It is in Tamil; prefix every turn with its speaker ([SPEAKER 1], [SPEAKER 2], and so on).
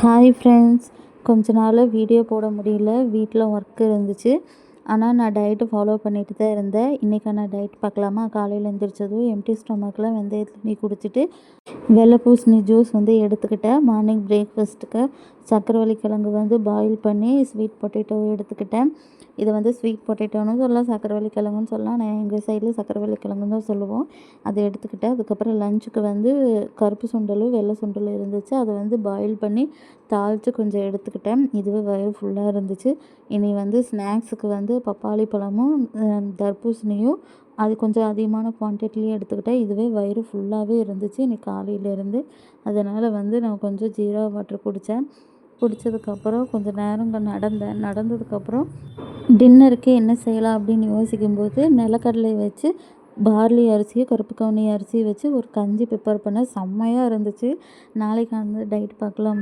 [SPEAKER 1] ஹாய் ஃப்ரெண்ட்ஸ் கொஞ்ச நாள் வீடியோ போட முடியல. வீட்டில் ஒர்க் இருந்துச்சு. ஆனால் நான் டயட்டு ஃபாலோ பண்ணிட்டு தான் இருந்தேன். இன்றைக்கான டயட் பார்க்கலாமா? காலையில் எழுந்திரிச்சதும் எம்டி ஸ்டொமக்கில் வெந்தய தண்ணி குடிச்சிட்டு வெள்ளை பூசணி ஜூஸ் வந்து எடுத்துக்கிட்டேன். மார்னிங் பிரேக்ஃபாஸ்ட்டுக்கு சக்கரவள்ளி கிழங்கு வந்து பாயில் பண்ணி ஸ்வீட் பொட்டேட்டோ எடுத்துக்கிட்டேன். இதை வந்து ஸ்வீட் பொட்டேட்டோன்னு சொல்லலாம் சக்கரவள்ளி கிழங்குன்னு சொல்லலாம். நான் எங்கள் சைடில் சக்கரவள்ளி கிழங்குன்னு தான் சொல்லுவோம். அதை எடுத்துக்கிட்டேன். அதுக்கப்புறம் லஞ்சுக்கு வந்து கருப்பு சுண்டலும் வெள்ளை சுண்டலும் இருந்துச்சு. அதை வந்து பாயில் பண்ணி தாளித்து கொஞ்சம் எடுத்துக்கிட்டேன். இதுவே வயிறு ஃபுல்லாக இருந்துச்சு. இனி வந்து ஸ்நாக்ஸுக்கு வந்து பப்பாளி பழமும் தர்பூசணியும் அது கொஞ்சம் அதிகமான குவான்டிட்டிலேயே எடுத்துக்கிட்டேன். இதுவே வயிறு ஃபுல்லாகவே இருந்துச்சு. இன்னைக்கு காலையிலேருந்து அதனால் வந்து நான் கொஞ்சம் ஜீரா வாட்டர் குடித்தேன் குடித்ததுக்கப்புறம் கொஞ்சம் நேரம் நடந்தேன். நடந்ததுக்கப்புறம் டின்னருக்கு என்ன செய்யலாம் அப்படின்னு யோசிக்கும்போது நிலக்கடலை வச்சு பார்லி அரிசியும் கருப்பு கவுனி அரிசியும் வச்சு ஒரு கஞ்சி ப்ரிப்பேர் பண்ணேன் செம்மையாக இருந்துச்சு. நாளைக்கு வந்து டயட் பார்க்கலாம்.